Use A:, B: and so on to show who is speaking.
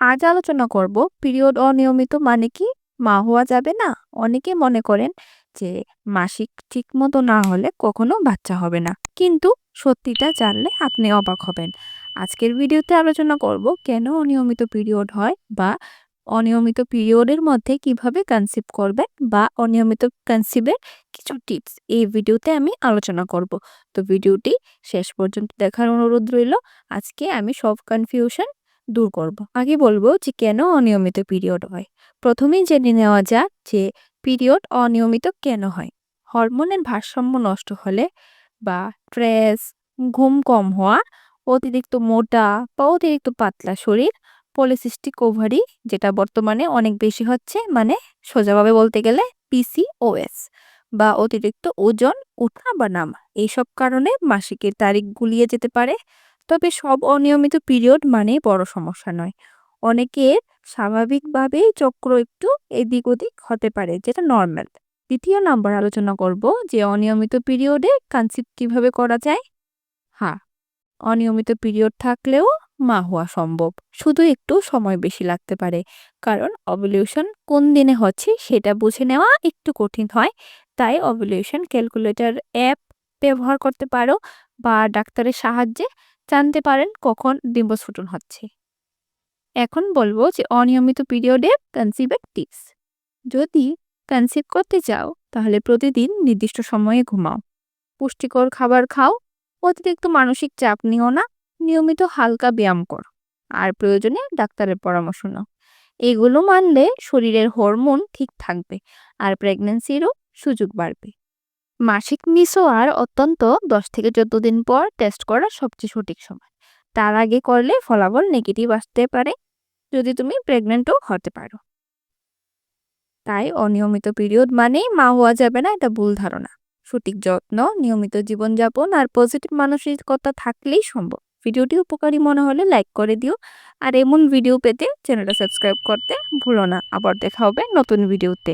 A: আজ আলোচনা করব পিরিয়ড অনিয়মিত মানে কি? মা হওয়া যাবে না? অনেকে মনে করেন যে মাসিক ঠিক মতো না হলে কখনো বাচ্চা হবে না। কিন্তু সত্যিটা জানলে আপনি অবাক হবেন। আজকের ভিডিওতে আলোচনা করব কেন অনিয়মিত পিরিয়ড হয় বা অনিয়মিত পিরিয়ডের মধ্যে কীভাবে কনসিভ করবেন বা অনিয়মিত কনসিভের কিছু টিপস এই ভিডিওতে আমি আলোচনা করব। তো ভিডিওটি শেষ পর্যন্ত দেখার অনুরোধ রইল। আজকে আমি সব কনফিউশন দূর করব। আগে বলব যে কেন অনিয়মিত পিরিয়ড হয়? প্রথমেই জেনে নেওয়া যাক যে পিরিয়ড অনিয়মিত কেন হয়। হরমোনের ভারসাম্য নষ্ট হলে বা স্ট্রেস, ঘুম কম হওয়া, অতিরিক্ত মোটা বা অতিরিক্ত পাতলা শরীর, পলিসিস্টিক ওভারি, যেটা বর্তমানে অনেক বেশি হচ্ছে মানে সোজাভাবে বলতে গেলে পিসিওএস বা অতিরিক্ত ওজন, উঠা বা নামা। এইসব কারণে মাসিকের তারিখ গুলিয়ে যেতে পারে তবে সব অনিয়মিত পিরিয়ড মানেই বড় সমস্যা নয়। অনেকের স্বাভাবিকভাবেই চক্র একটু এদিক ওদিক হতে পারে, যেটা নর্মাল দ্বিতীয় নাম্বার আলোচনা করব যে অনিয়মিত পিরিয়ডে কনসিভ কীভাবে করা যায়? হ্যাঁ অনিয়মিত পিরিয়ড থাকলেও মা হওয়া সম্ভব। শুধু একটু সময় বেশি লাগতে পারে, কারণ অবলিউশন কোন দিনে হচ্ছে সেটা বুঝে নেওয়া একটু কঠিন হয়। তাই অবলিউশন ক্যালকুলেটর অ্যাপ ব্যবহার করতে পারো বা ডাক্তারের সাহায্যে জানতে পারেন কখন ডিম্বস্ফোটন হচ্ছে। এখন বলব যে অনিয়মিত পিরিয়ডে কনসিভের টিপস যদি কনসিভ করতে চাও, তাহলে প্রতিদিন নির্দিষ্ট সময়ে ঘুমাও। পুষ্টিকর খাবার খাও, অতিরিক্ত মানসিক চাপ নিও না, নিয়মিত হালকা ব্যায়াম করো, আর প্রয়োজনে ডাক্তারের পরামর্শ নাও। এগুলো মানলে শরীরের হরমোন ঠিক থাকবে, আর প্রেগনেন্সিরও সুযোগ বাড়বে। মাসিক মিস হওয়ার অত্যন্ত দশ থেকে চোদ্দ দিন পর টেস্ট করা সবচেয়ে সঠিক সময়। তার আগে করলে ফলাফল নেগেটিভ আসতে পারে, যদি তুমি প্রেগনেন্টও হতে পারো। তাই অনিয়মিত পিরিয়ড মানেই মা হওয়া যাবে না, এটা ভুল ধারণা। সঠিক যত্ন, নিয়মিত জীবনযাপন আর পজিটিভ মানসিকতা থাকলেই সম্ভব। ভিডিওটি উপকারী মনে হলে লাইক করে দিও। আর এমন ভিডিও পেতে চ্যানেলটা সাবস্ক্রাইব করতে ভুলো না। আবার দেখা হবে নতুন ভিডিওতে